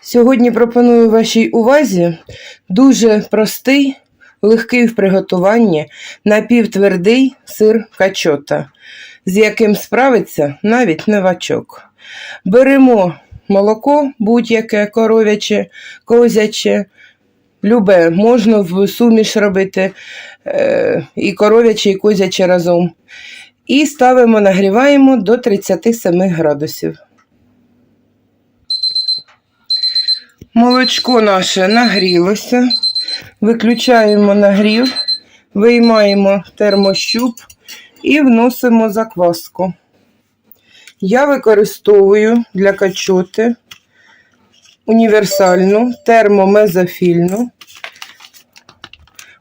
Сьогодні пропоную вашій увазі дуже простий, легкий в приготуванні, напівтвердий сир качота, з яким справиться навіть новачок. Беремо молоко, будь-яке коров'яче, козяче, любе, можна в суміш робити е, і коров'яче, і козяче разом. І ставимо, нагріваємо до 37 градусів. Молочко наше нагрілося. Виключаємо нагрів, виймаємо термощуп і вносимо закваску. Я використовую для качоти універсальну термомезофільну.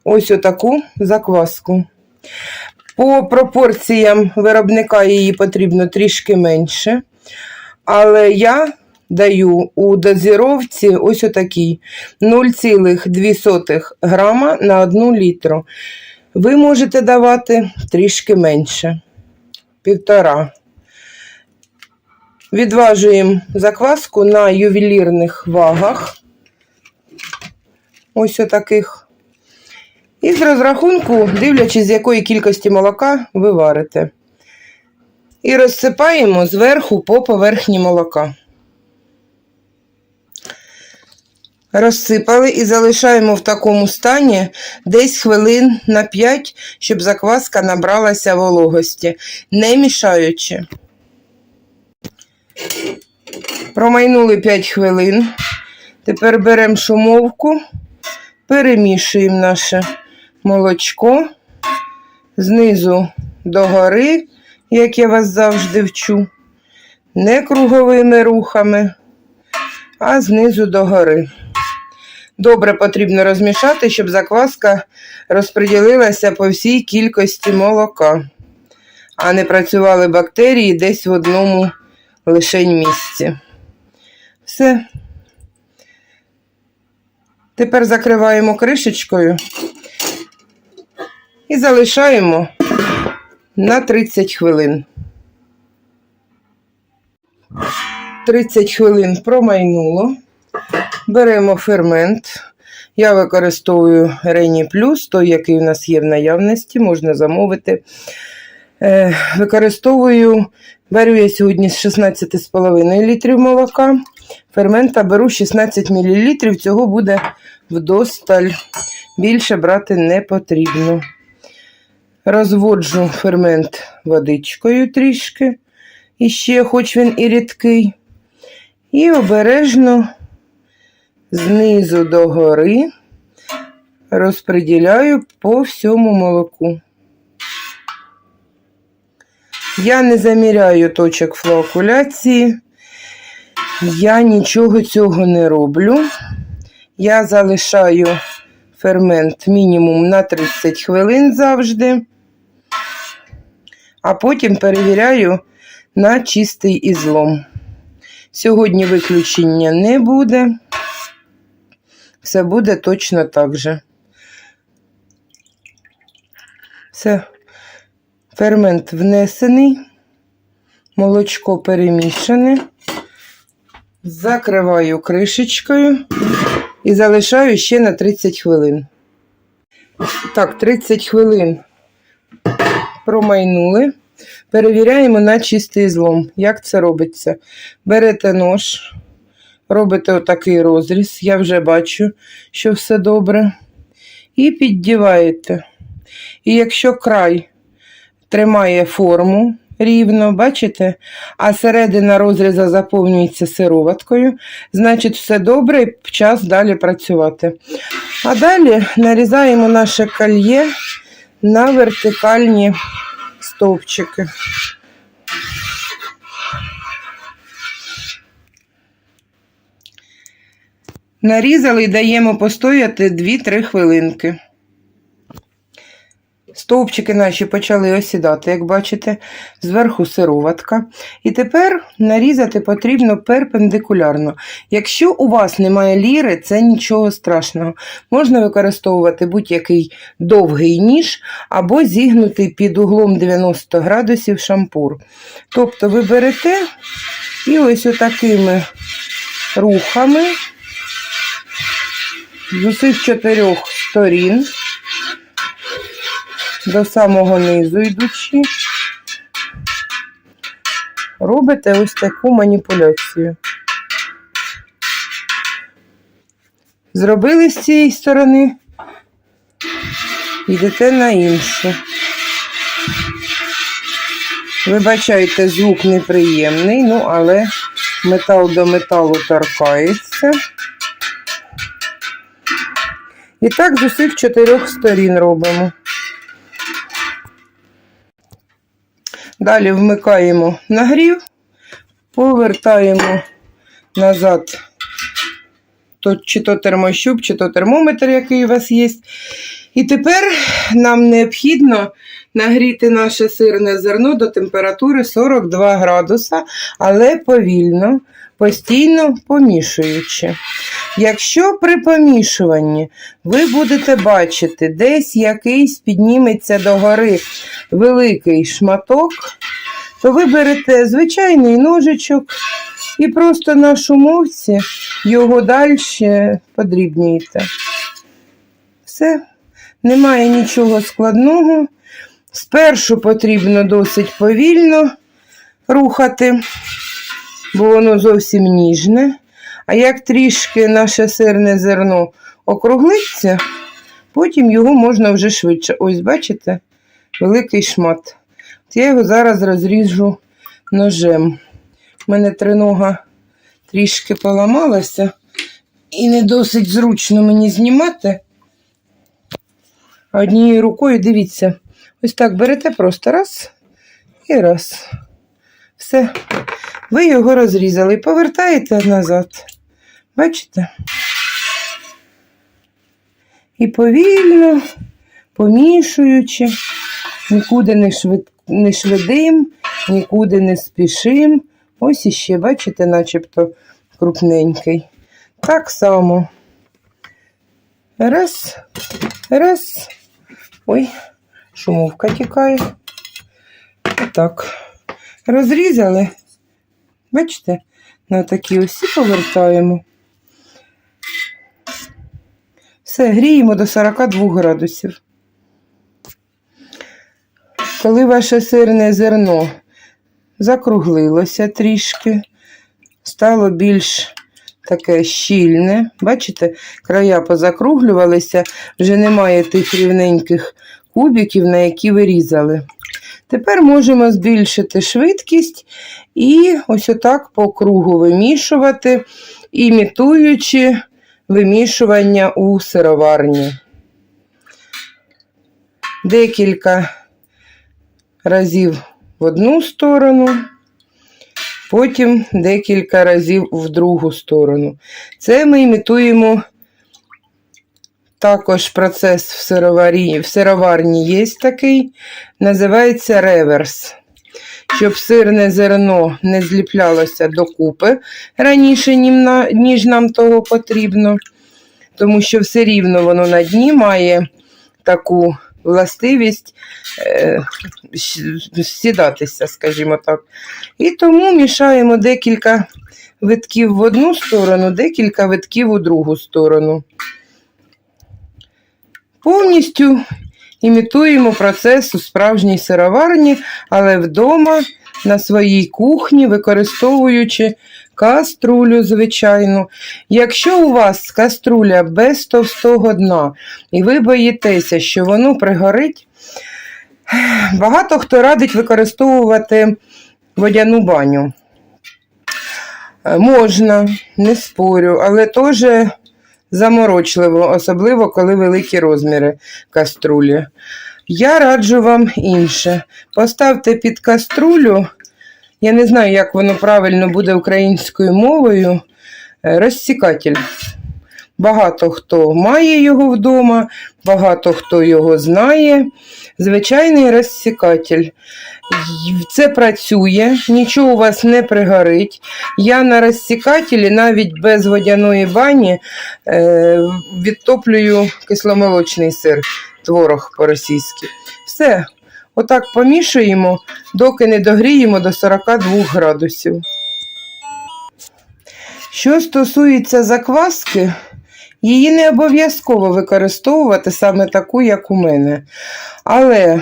Ось отаку закваску. По пропорціям виробника її потрібно трішки менше. Але я даю у дозіровці ось отакій 0,2 грама на 1 літру. Ви можете давати трішки менше. Півтора. Відважуємо закваску на ювелірних вагах. Ось отаких. І з розрахунку, дивлячись, з якої кількості молока ви варите. І розсипаємо зверху по поверхні молока. Розсипали і залишаємо в такому стані десь хвилин на 5, щоб закваска набралася вологості, не мішаючи. Промайнули 5 хвилин. Тепер беремо шумовку, перемішуємо наше молочко знизу до гори, як я вас завжди вчу, не круговими рухами, а знизу до гори. Добре потрібно розмішати, щоб закваска розподілилася по всій кількості молока, а не працювали бактерії десь в одному лишень місці. Все. Тепер закриваємо кришечкою і залишаємо на 30 хвилин. 30 хвилин промайнуло. Беремо фермент. Я використовую Рені Плюс, той, який у нас є в наявності, можна замовити. Е, Використовую, беру я сьогодні з 16,5 літрів молока. Фермента беру 16 мл, цього буде вдосталь. Більше брати не потрібно. Розводжу фермент водичкою трішки, і ще, хоч він і рідкий. І обережно знизу до гори розподіляю по всьому молоку. Я не заміряю точок флоакуляції, я нічого цього не роблю. Я залишаю фермент мінімум на 30 хвилин завжди, а потім перевіряю на чистий ізлом. Сьогодні виключення не буде. Все буде точно так же. Все, фермент внесений, молочко перемішане, закриваю кришечкою і залишаю ще на 30 хвилин. Так, 30 хвилин промайнули. Перевіряємо на чистий злом. Як це робиться? Берете нож, робите отакий розріз, я вже бачу, що все добре. І піддіваєте. І якщо край тримає форму рівно, бачите, а середина розріза заповнюється сироваткою, значить все добре час далі працювати. А далі нарізаємо наше кольє на вертикальні стовпчики. Нарізали і даємо постояти 2-3 хвилинки. Стовпчики наші почали осідати, як бачите, зверху сироватка. І тепер нарізати потрібно перпендикулярно. Якщо у вас немає ліри, це нічого страшного. Можна використовувати будь-який довгий ніж або зігнутий під углом 90 градусів шампур. Тобто ви берете і ось отакими рухами з усіх чотирьох сторін до самого низу йдучи, робите ось таку маніпуляцію. Зробили з цієї сторони, йдете на іншу. Вибачайте, звук неприємний, ну але метал до металу торкається. І так з усіх чотирьох сторін робимо. Далі вмикаємо нагрів, повертаємо назад чи то термощуп, чи то термометр, який у вас є. І тепер нам необхідно нагріти наше сирне зерно до температури 42 градуса, але повільно, постійно помішуючи. Якщо при помішуванні ви будете бачити, десь якийсь підніметься догори великий шматок, то ви берете звичайний ножичок і просто на шумовці його далі подрібнюєте. Все, немає нічого складного. Спершу потрібно досить повільно рухати, бо воно зовсім ніжне. А як трішки наше сирне зерно округлиться, потім його можна вже швидше. Ось, бачите, великий шмат. От я його зараз розріжу ножем. У мене тринога трішки поламалася, і не досить зручно мені знімати. Однією рукою, дивіться, ось так берете просто раз і раз. Все. Ви його розрізали і повертаєте назад. Бачите? І повільно, помішуючи, нікуди не, швид... не швидим, нікуди не спішим. Ось іще, бачите, начебто крупненький. Так само. Раз, раз. Ой, шумовка тікає. Так. Розрізали. Бачите, на такі осі повертаємо. Все, гріємо до 42 градусів. Коли ваше сирне зерно закруглилося трішки, стало більш таке щільне. Бачите, края позакруглювалися, вже немає тих рівненьких кубиків, на які ви різали. Тепер можемо збільшити швидкість і ось отак по кругу вимішувати, імітуючи вимішування у сироварні. Декілька разів в одну сторону, потім декілька разів в другу сторону. Це ми імітуємо також процес в сироварні, в сироварні є такий, називається реверс. Щоб сирне зерно не зліплялося докупи раніше, ніж нам того потрібно, тому що все рівно воно на дні має таку властивість е, сідатися, скажімо так. І тому мішаємо декілька витків в одну сторону, декілька витків у другу сторону. Повністю імітуємо процес у справжній сироварні, але вдома на своїй кухні, використовуючи каструлю, звичайну. Якщо у вас каструля без товстого дна, і ви боїтеся, що воно пригорить, багато хто радить використовувати водяну баню. Е, Можна, не спорю, але теж заморочливо, особливо коли великі розміри каструлі. Я раджу вам інше. Поставте під каструлю, я не знаю, як воно правильно буде українською мовою, е, розсікатель. Багато хто має його вдома, багато хто його знає. Звичайний розсікатель. Це працює, нічого у вас не пригорить. Я на розсікателі навіть без водяної бані е, відтоплюю кисломолочний сир, творог по-російськи. Все, отак помішуємо, доки не догріємо до 42 градусів. Що стосується закваски, її не обов'язково використовувати саме таку, як у мене. Але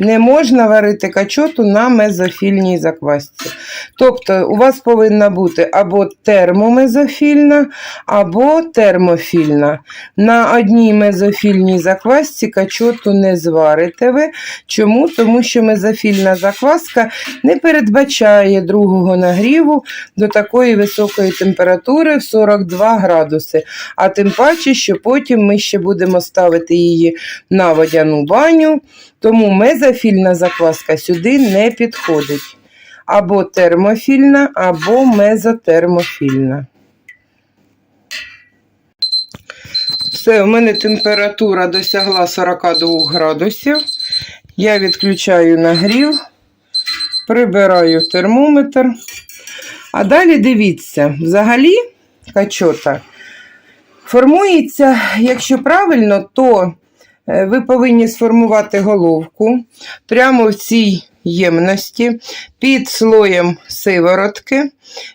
не можна варити качоту на мезофільній заквасці. Тобто у вас повинна бути або термомезофільна, або термофільна. На одній мезофільній заквасці качоту не зварите ви. Чому? Тому що мезофільна закваска не передбачає другого нагріву до такої високої температури в 42 градуси. А тим паче, що потім ми ще будемо ставити її на водяну баню, тому мезофільна закваска сюди не підходить. Або термофільна, або мезотермофільна. Все, у мене температура досягла 42 градусів. Я відключаю нагрів, прибираю термометр. А далі дивіться, взагалі качота формується, якщо правильно, то ви повинні сформувати головку прямо в цій ємності під слоєм сиворотки,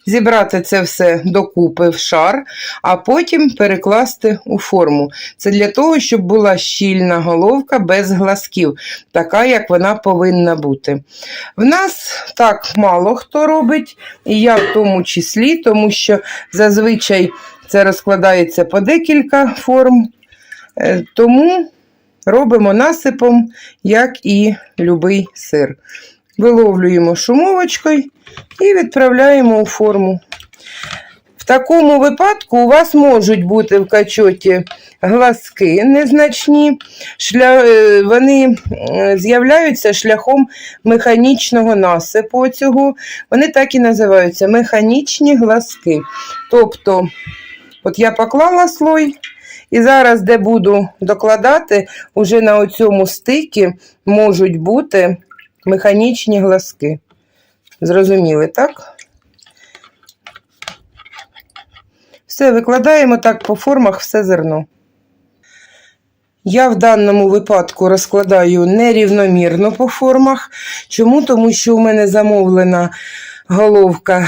зібрати це все докупи в шар, а потім перекласти у форму. Це для того, щоб була щільна головка без глазків, така, як вона повинна бути. В нас так мало хто робить, і я в тому числі, тому що зазвичай це розкладається по декілька форм. Е, Тому робимо насипом, як і любий сир. Виловлюємо шумовочкою і відправляємо у форму. В такому випадку у вас можуть бути в качоті глазки незначні, шля... е, вони е, з'являються шляхом механічного насипу цього. Вони так і називаються механічні глазки. Тобто, от я поклала слой, і зараз, де буду докладати, уже на оцьому стикі можуть бути механічні глазки. Зрозуміли, так? Все, викладаємо так по формах все зерно. Я в даному випадку розкладаю нерівномірно по формах. Чому? Тому що у мене замовлена головка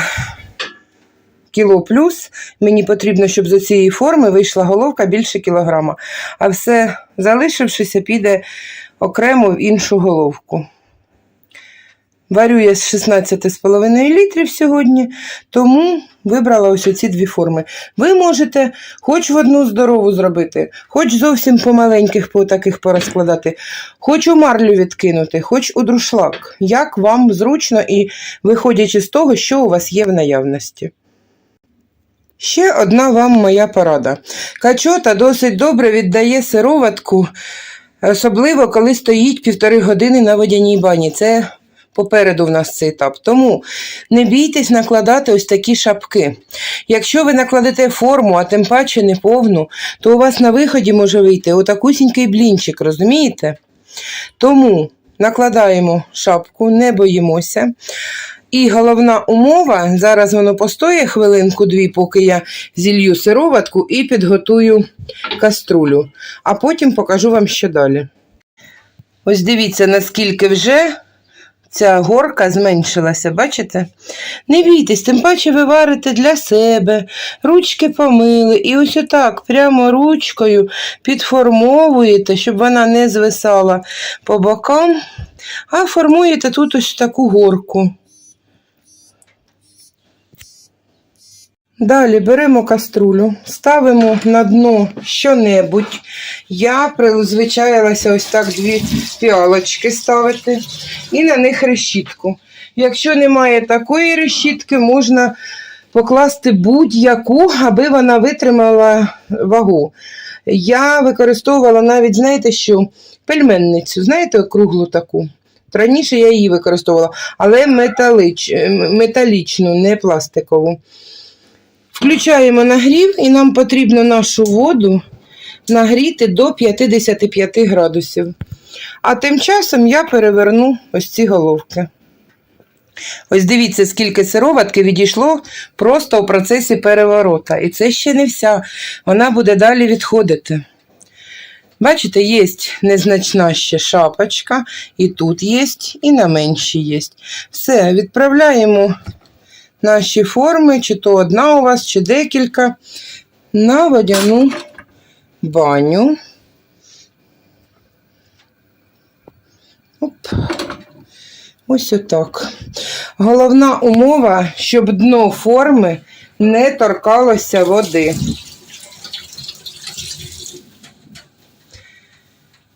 кіло плюс. Мені потрібно, щоб з цієї форми вийшла головка більше кілограма. А все залишившися піде окремо в іншу головку. Варю я з 16,5 літрів сьогодні, тому вибрала ось ці дві форми. Ви можете хоч в одну здорову зробити, хоч зовсім по маленьких по таких порозкладати, хоч у марлю відкинути, хоч у друшлак. Як вам зручно і виходячи з того, що у вас є в наявності. Ще одна вам моя порада. Качота досить добре віддає сироватку, особливо коли стоїть півтори години на водяній бані. Це попереду в нас цей етап. Тому не бійтесь накладати ось такі шапки. Якщо ви накладете форму, а тим паче не повну, то у вас на виході може вийти отакусінький блінчик, розумієте? Тому накладаємо шапку, не боїмося. І головна умова, зараз воно постоє хвилинку-дві, поки я зілью сироватку і підготую каструлю. А потім покажу вам, що далі. Ось дивіться, наскільки вже ця горка зменшилася, бачите? Не бійтесь, тим паче ви варите для себе, ручки помили, і ось отак прямо ручкою підформовуєте, щоб вона не звисала по бокам, а формуєте тут ось таку горку. Далі беремо каструлю, ставимо на дно що-небудь. Я призвичаїлася ось так дві піалочки ставити і на них решітку. Якщо немає такої решітки, можна покласти будь-яку, аби вона витримала вагу. Я використовувала навіть, знаєте, що пельменницю, знаєте, круглу таку. Раніше я її використовувала, але металич, металічну, не пластикову. Включаємо нагрів і нам потрібно нашу воду нагріти до 55 градусів. А тим часом я переверну ось ці головки. Ось дивіться, скільки сироватки відійшло просто у процесі переворота. І це ще не вся. Вона буде далі відходити. Бачите, є незначна ще шапочка, і тут є, і на меншій є. Все, відправляємо наші форми, чи то одна у вас, чи декілька, на водяну баню. Оп. Ось отак. Головна умова, щоб дно форми не торкалося води.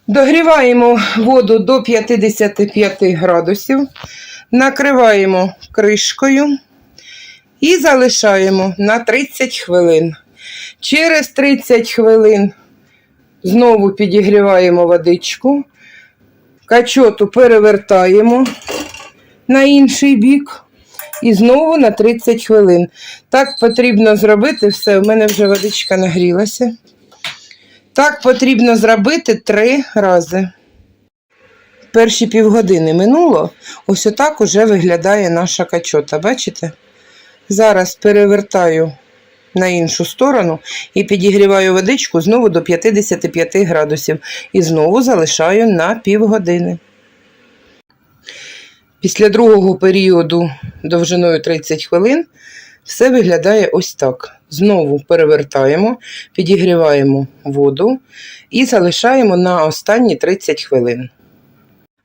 Догріваємо воду до 55 градусів, накриваємо кришкою і залишаємо на 30 хвилин. Через 30 хвилин знову підігріваємо водичку, качоту перевертаємо на інший бік і знову на 30 хвилин. Так потрібно зробити все. У мене вже водичка нагрілася. Так потрібно зробити три рази. Перші півгодини минуло, ось отак уже виглядає наша качота. Бачите? Зараз перевертаю на іншу сторону і підігріваю водичку знову до 55 градусів. І знову залишаю на півгодини. Після другого періоду довжиною 30 хвилин все виглядає ось так. Знову перевертаємо, підігріваємо воду і залишаємо на останні 30 хвилин.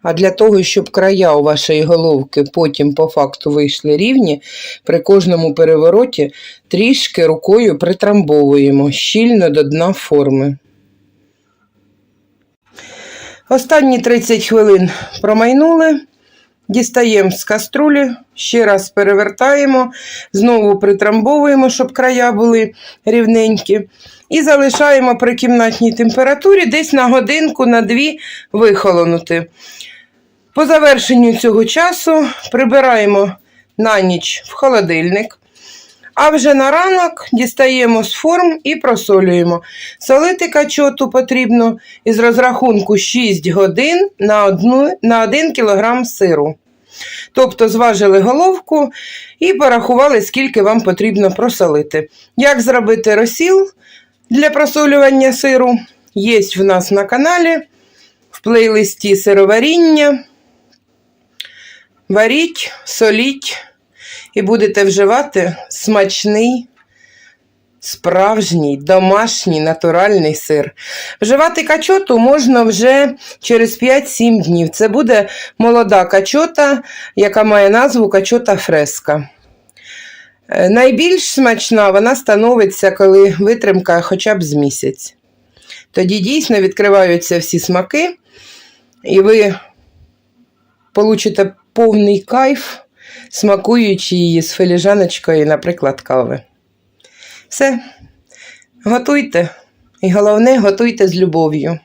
А для того, щоб края у вашої головки потім по факту вийшли рівні, при кожному перевороті трішки рукою притрамбовуємо щільно до дна форми. Останні 30 хвилин промайнули. Дістаємо з каструлі, ще раз перевертаємо, знову притрамбовуємо, щоб края були рівненькі. І залишаємо при кімнатній температурі десь на годинку, на дві вихолонути. По завершенню цього часу прибираємо на ніч в холодильник. А вже на ранок дістаємо з форм і просолюємо. Солити качоту потрібно із розрахунку 6 годин на 1, на 1 кг сиру. Тобто зважили головку і порахували, скільки вам потрібно просолити. Як зробити розсіл для просолювання сиру? Є в нас на каналі в плейлисті сироваріння. Варіть, соліть і будете вживати смачний, справжній, домашній, натуральний сир. Вживати качоту можна вже через 5-7 днів. Це буде молода качота, яка має назву качота фреска. Е, Найбільш смачна вона становиться, коли витримка хоча б з місяць. Тоді дійсно відкриваються всі смаки, і ви получите повний кайф, смакуючи її з філіжаночкою, наприклад, кави. Все, готуйте. І головне, готуйте з любов'ю.